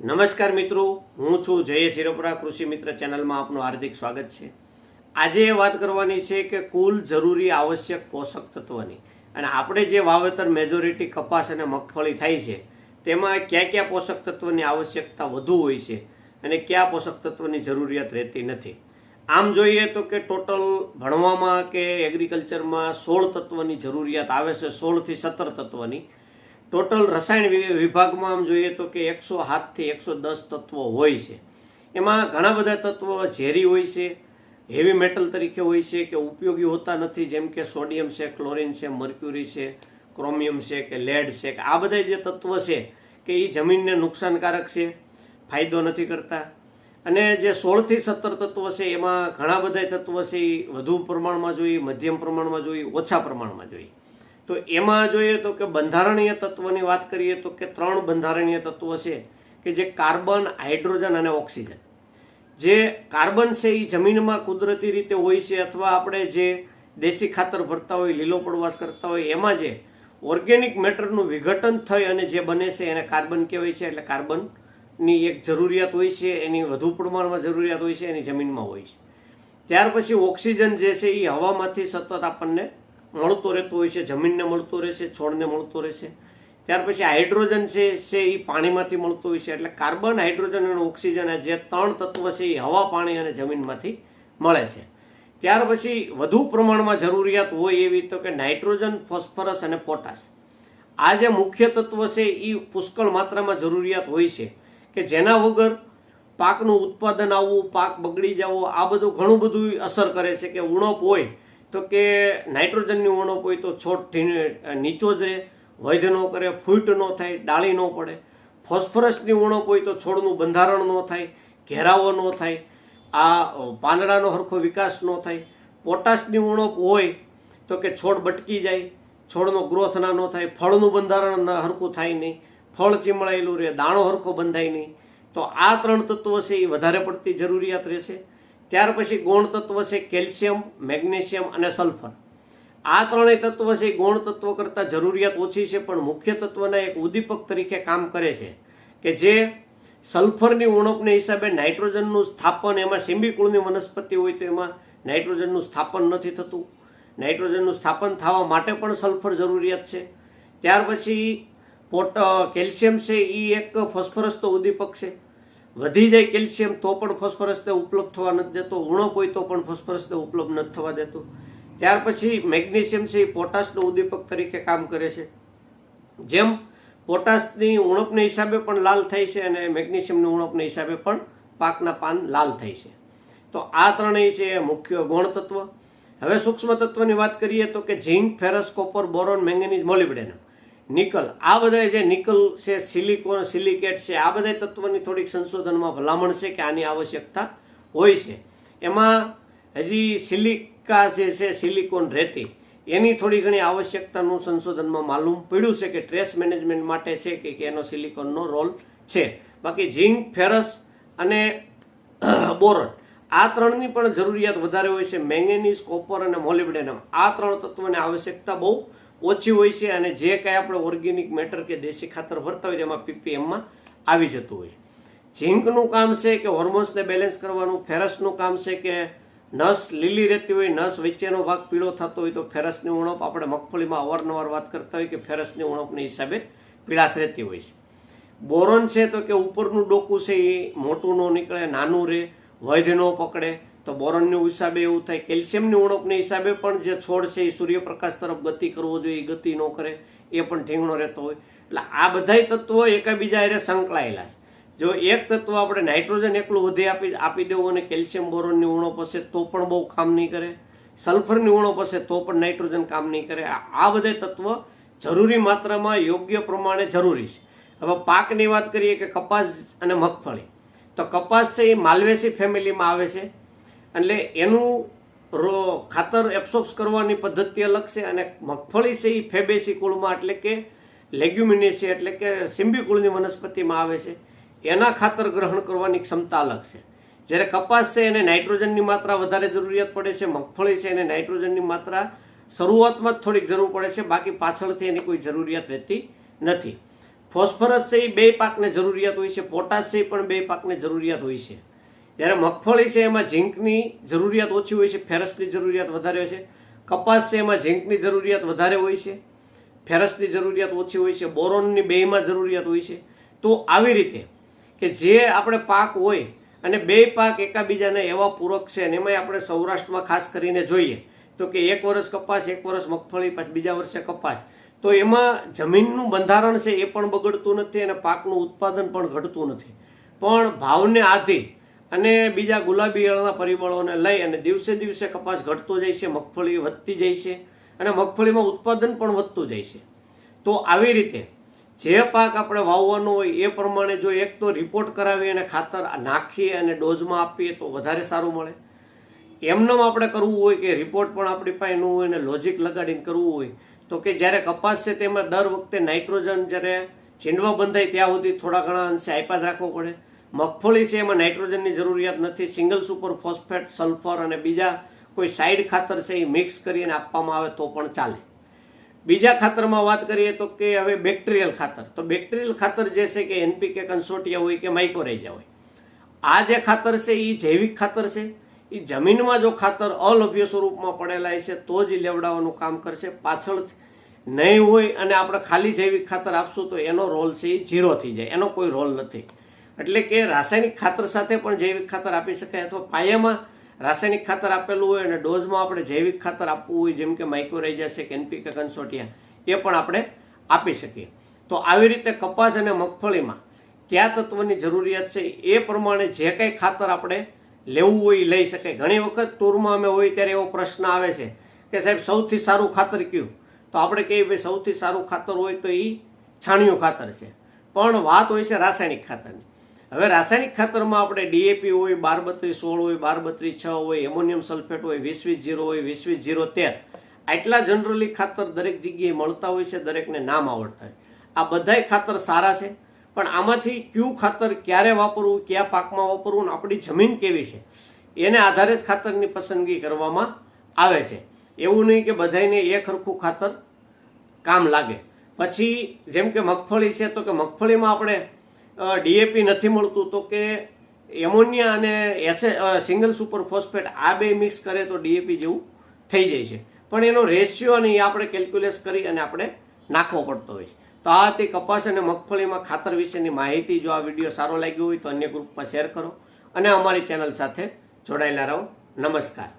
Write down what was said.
નમસ્કાર મિત્રો, હું છું જય શિરોપરા કૃષિ મિત્ર ચેનલમાં આપનું હાર્દિક સ્વાગત છે. આજે વાત કરવાની છે કે કુલ જરૂરી આવશ્યક પોષક તત્વની. અને આપણે જે વાવેતર મેજોરિટી કપાસ અને મગફળી થાય છે, તેમાં કયા કયા પોષક તત્વની આવશ્યકતા વધુ હોય છે અને કયા પોષક તત્વની જરૂરિયાત રહેતી નથી. આમ જોઈએ તો કે ટોટલ ભણવામાં કે એગ્રીકલ્ચરમાં સોળ તત્વની જરૂરિયાત આવે છે, સોળથી સત્તર તત્વની. ટોટલ રસાયણ વિભાગમાં આમ જોઈએ તો કે એકસો સાતથી એકસો દસ તત્વો હોય છે. એમાં ઘણા બધા તત્વો ઝેરી હોય છે હેવી મેટલ તરીકે હોય છે કે ઉપયોગી હોતા નથી, જેમ કે સોડિયમ છે ક્લોરિન છે મર્ક્યુરી છે ક્રોમિયમ છે કે લેડ છે કે આ બધા જે તત્વો છે કે એ જમીનને નુકસાનકારક છે, ફાયદો નથી કરતા. અને જે સોળથી સત્તર તત્વો છે એમાં ઘણા બધા તત્વો છે એ વધુ પ્રમાણમાં જોઈએ, મધ્યમ પ્રમાણમાં જોઈએ, ઓછા પ્રમાણમાં જોઈએ. તો એમાં જોઈએ તો કે બંધારણીય તત્વની વાત કરીએ તો કે ત્રણ બંધારણીય તત્વો છે કે જે કાર્બન, હાઇડ્રોજન અને ઓક્સિજન. જે કાર્બન છે એ જમીનમાં કુદરતી રીતે હોય છે અથવા આપણે જે દેશી ખાતર ભરતા હોય, લીલો પડવાશ કરતા હોય, એમાં જે ઓર્ગેનિક મેટરનું વિઘટન થઈ અને જે બને છે એને કાર્બન કહેવાય છે. એટલે કાર્બનની એક જરૂરિયાત હોય છે, એની વધુ પ્રમાણમાં જરૂરિયાત હોય છે, એની જમીનમાં હોય છે. ત્યાર પછી ઓક્સિજન જે છે એ હવામાંથી સતત આપણને મળતો રહેતો હોય છે, જમીનને મળતો રહેશે છોડને મળતો રહેશે ત્યાર પછી હાઇડ્રોજન છે છે એ પાણીમાંથી મળતો હોય છે. એટલે કાર્બન, હાઇડ્રોજન અને ઓક્સિજન જે ત્રણ તત્વ છે એ હવા, પાણી અને જમીનમાંથી મળે છે. ત્યાર પછી વધુ પ્રમાણમાં જરૂરિયાત હોય એવી તો કે નાઇટ્રોજન, ફોસ્ફરસ અને પોટાશ. આ જે મુખ્ય તત્વ છે એ પુષ્કળ માત્રામાં જરૂરિયાત હોય છે કે જેના વગર પાકનું ઉત્પાદન આવવું, પાક બગડી જવો, આ બધું ઘણું બધું અસર કરે છે કે ઉણપ હોય તો કે નાઇટ્રોજનની ઉણપ હોય તો છોડ નીચો જ રહે, વૈધ ન કરે, ફૂટ ન થાય, ડાળી ન પડે. ફોસ્ફરસની ઉણપ હોય તો છોડનું બંધારણ ન થાય, ઘેરાવો ન થાય, આ પાંદડાનો હરખો વિકાસ ન થાય. પોટાશની ઉણપ હોય તો કે છોડ બટકી જાય, છોડનો ગ્રોથ ના ન થાય, ફળનું બંધારણ ના હરખું થાય નહીં, ફળ ચીમળાયેલું રહે, દાણો હરખો બંધાય નહીં. તો આ ત્રણ તત્વો છે, એ વધારે પડતી જરૂરિયાત રહેશે. ત્યાર પછી ગૌણ તત્વ છે કેલ્શિયમ, મેગ્નેશિયમ અને સલ્ફર. આ ત્રણેય તત્વ છે ગૌણ તત્વ કરતાં જરૂરિયાત ઓછી છે, પણ મુખ્ય તત્વના એક ઉદ્દીપક તરીકે કામ કરે છે કે જે સલ્ફરની ઉણપને હિસાબે નાઇટ્રોજનનું સ્થાપન, એમાં સિંબી કુળની વનસ્પતિ હોય તો એમાં નાઇટ્રોજનનું સ્થાપન નથી થતું. નાઇટ્રોજનનું સ્થાપન થવા માટે પણ સલ્ફર જરૂરિયાત છે. ત્યાર પછી પોટ કેલ્શિયમ છે એ એક ફોસ્ફરસ તો ઉદ્દીપક છે. વધી જાય કેલ્શિયમ તો પણ ફોસ્ફરસને ઉપલબ્ધ થવા નથી દેતો, ઉણો હોય તો પણ ફોસ્ફરસને ઉપલબ્ધ નથી થવા દેતો. ત્યાર પછી મેગ્નેશિયમ છે એ પોટાશનો ઉદ્દીપક તરીકે કામ કરે છે. જેમ પોટાશની ઉણપને હિસાબે પણ લાલ થાય છે અને મેગ્નેશિયમની ઉણપને હિસાબે પણ પાકના પાન લાલ થાય છે. તો આ ત્રણેય છે મુખ્ય ગૌણ તત્વ હવે સૂક્ષ્મ તત્વની વાત કરીએ તો કે zinc, ferrous, copper, boron, manganese, molybdenum. Nickel. આ બધા જે નિકલ છે, સિલિકોન, સિલિકેટ છે, આ બધા તત્વની થોડીક સંશોધનમાં ભલામણ છે કે આની આવશ્યકતા હોય છે. એમાં હજી સિલિકા જે છે, સિલિકોન રહેતી એની થોડી ઘણી આવશ્યકતાનું સંશોધનમાં માલુમ પડ્યું છે કે ટ્રેસ મેનેજમેન્ટ માટે છે કે કે એનો સિલિકોનનો રોલ છે. બાકી ઝીંક, ફેરસ અને બોરટ આ ત્રણની પણ જરૂરિયાત વધારે હોય છે. મેંગેનીઝ, કોપર અને મોલિબ્ડેનમ, આ ત્રણ તત્વોની આવશ્યકતા બહુ ઓછી હોય છે અને જે કાંઈ આપણે ઓર્ગેનિક મેટર કે દેશી ખાતર ભરતા હોય એમાં પીપીએમમાં આવી જતું હોય ઝીંકનું કામ છે કે હોર્મોન્સને બેલેન્સ કરવાનું ફેરસનું કામ છે કે નસ લીલી રહેતી હોય, નસ વચ્ચેનો ભાગ પીળો થતો હોય તો ફેરસની ઉણપ આપણે મગફળીમાં અવારનવાર વાત કરતા હોય કે ફેરસની ઉણપની હિસાબે પીળાશ રહેતી હોય છે. બોરોન છે તો કે ઉપરનું ડોકું છે એ મોટું ન નીકળે, નાનું રહે વૈધ ન પકડે તો બોરોનની હિસાબે એવું થાય, કેલ્શિયમની ઉણપને હિસાબે પણ જે છોડ છે એ સૂર્યપ્રકાશ તરફ ગતિ કરવો જોઈએ, એ ગતિ ન કરે, એ પણ ઠીંગણો રહેતો હોય. એટલે આ બધાય તત્વો એકબીજા હારે સંકળાયેલા છે. જો એક તત્વ આપણે નાઇટ્રોજન એકલું વધે આપી આપી દેવું અને કેલ્શિયમ બોરોનની ઉણપ હશે તો પણ બહુ કામ નહીં કરે, સલ્ફરની ઉણપ હશે તો પણ નાઇટ્રોજન કામ નહીં કરે. આ બધા તત્વ જરૂરી માત્રામાં યોગ્ય પ્રમાણે જરૂરી છે. હવે પાકની વાત કરીએ કે કપાસ અને મગફળી. તો કપાસ છે એ માલવેસી ફેમિલીમાં આવે છે. એટલે એનું રો ખાતર એબ્સોર્બ્સ કરવાની પદ્ધતિ અલગ છે અને મગફળી છે એ ફેબેસી કુળમાં એટલે કે લેગ્યુમિનેસી એટલે કે સિમ્બી કુળની વનસ્પતિમાં આવે છે. એના ખાતર ગ્રહણ કરવાની ક્ષમતા અલગ છે. જ્યારે કપાસ છે એને નાઇટ્રોજનની માત્રા વધારે જરૂરિયાત પડે છે, મગફળી છે એને નાઇટ્રોજનની માત્રા શરૂઆતમાં જ થોડીક જરૂર પડે છે, બાકી પાછળથી એની કોઈ જરૂરિયાત રહેતી નથી. ફોસ્ફરસ છે એ બે પાકને જરૂરિયાત હોય છે, પોટાશ છે પણ બે પાકને જરૂરિયાત હોય છે. જ્યારે મગફળી છે એમાં ઝીંકની જરૂરિયાત ઓછી હોય છે, ફેરસની જરૂરિયાત વધારે હોય છે. કપાસ છે એમાં ઝીંકની જરૂરિયાત વધારે હોય છે, ફેરસની જરૂરિયાત ઓછી હોય છે, બોરોનની બેયમાં જરૂરિયાત હોય છે. તો આવી રીતે કે જે આપણે પાક હોય અને બે પાક એકાબીજાને એવા પૂરક છે અને એમાંય આપણે સૌરાષ્ટ્રમાં ખાસ કરીને જોઈએ તો કે એક વર્ષ કપાસ, એક વર્ષ મગફળી, પછી બીજા વર્ષે કપાસ. તો એમાં જમીનનું બંધારણ છે એ પણ બગડતું નથી અને પાકનું ઉત્પાદન પણ ઘટતું નથી. પણ ભાવને આધી અને બીજા ગુલાબી અળના પરિબળોને લઈ અને દિવસે દિવસે કપાસ ઘટતો જાય છે, મગફળી વધતી જાય છે અને મગફળીમાં ઉત્પાદન પણ વધતું જાય છે. તો આવી રીતે જે પાક આપણે વાવવાનો હોય એ પ્રમાણે જો એક તો રિપોર્ટ કરાવી અને ખાતર નાખીએ અને ડોઝમાં આપીએ તો વધારે સારું મળે. એમનેમ આપણે કરવું હોય કે રિપોર્ટ પણ આપણી પાસે ન હોય અને લોજિક લગાડીને કરવું હોય, તો કે જ્યારે કપાસ છે તેમાં દર વખતે નાઇટ્રોજન જ્યારે ચીંડવા બંધાય ત્યાં સુધી થોડા ઘણા અંશે આપ્યા રાખવો પડે. મગફળી છે, એમાં નાઇટ્રોજનની જરૂરિયાત નથી. સિંગલ સુપર ફોસ્ફેટ, સલ્ફર અને બીજા કોઈ સાઇડ ખાતર છે એ મિક્સ કરીને આપવામાં આવે તો પણ ચાલે. બીજા ખાતરમાં વાત કરીએ તો કે હવે બેક્ટેરિયલ ખાતર. તો બેક્ટેરિયલ ખાતર જે છે કે એનપીકે કન્સોટિયા હોય કે માઇક્રોરેજા હોય. આ જે ખાતર છે એ જૈવિક ખાતર છે. એ જમીનમાં જો ખાતર અલભ્ય સ્વરૂપમાં પડેલા છે તો જ લેવડાવવાનું કામ કરશે. પાછળ નહીં હોય અને આપણે ખાલી જૈવિક ખાતર આપશું તો એનો રોલ છે એ ઝીરો થઈ જાય. એનો કોઈ રોલ નથી. એટલે કે રાસાયણિક ખાતર સાથે પણ જૈવિક ખાતર આપી શકાય અથવા પાયામાં રાસાયણિક ખાતર આપેલું હોય અને ડોઝમાં આપણે જૈવિક ખાતર આપવું હોય, જેમ કે માઇક્રોરાઇઝા છે કે એનપીકે કન્સોટિયા, એ પણ આપણે આપી શકીએ. તો આવી રીતે કપાસ અને મગફળીમાં કયા તત્વની જરૂરિયાત છે એ પ્રમાણે જે કંઈ ખાતર આપણે લેવું હોય લઈ શકાય. ઘણી વખત ટૂરમાં અમે હોય ત્યારે એવો પ્રશ્ન આવે છે કે સાહેબ, સૌથી સારું ખાતર કયું? તો આપણે કહીએ ભાઈ, સૌથી સારું ખાતર હોય તો એ છાણિયું ખાતર છે. પણ વાત હોય છે રાસાયણિક ખાતરની. હવે રાસાયણિક ખાતરમાં આપણે ડીએપી હોય બાર બત્રીસ સોળ હોય બાર બત્રીસ છ હોય, એમોનિયમ સલ્ફેટ હોય, વીસ વીસ જીરો હોય, વીસ વીસ જીરો તેર. આટલા જનરલી ખાતર દરેક જગ્યાએ મળતા હોય છે, દરેકને નામ આવડતા હોય. આ બધાય ખાતર સારા છે, પણ આમાંથી કયું ખાતર ક્યારે વાપરવું, કયા પાકમાં વાપરવું અને આપણી જમીન કેવી છે, એને આધારે જ ખાતરની પસંદગી કરવામાં આવે છે. એવું નહીં કે બધાને એક સરખું ખાતર કામ લાગે. પછી જેમ કે મગફળી છે, તો કે મગફળીમાં આપણે ડીએપી નથી મળતું તો કે એમોનિયા અને એસે સિંગલ સુપર ફોસ્ફેટ આ બે મિક્સ કરે તો ડીએપી જેવું થઈ જાય છે. પણ એનો રેશિયો અને એ આપણે કેલ્ક્યુલેટ કરી અને આપણે નાખવો પડતો હોય છે. તો આ તે કપાસ અને મગફળીમાં ખાતર વિશેની માહિતી. જો આ વીડિયો સારો લાગ્યો હોય તો અન્ય ગ્રુપમાં શેર કરો અને અમારી ચેનલ સાથે જોડાયેલા રહો. નમસ્કાર.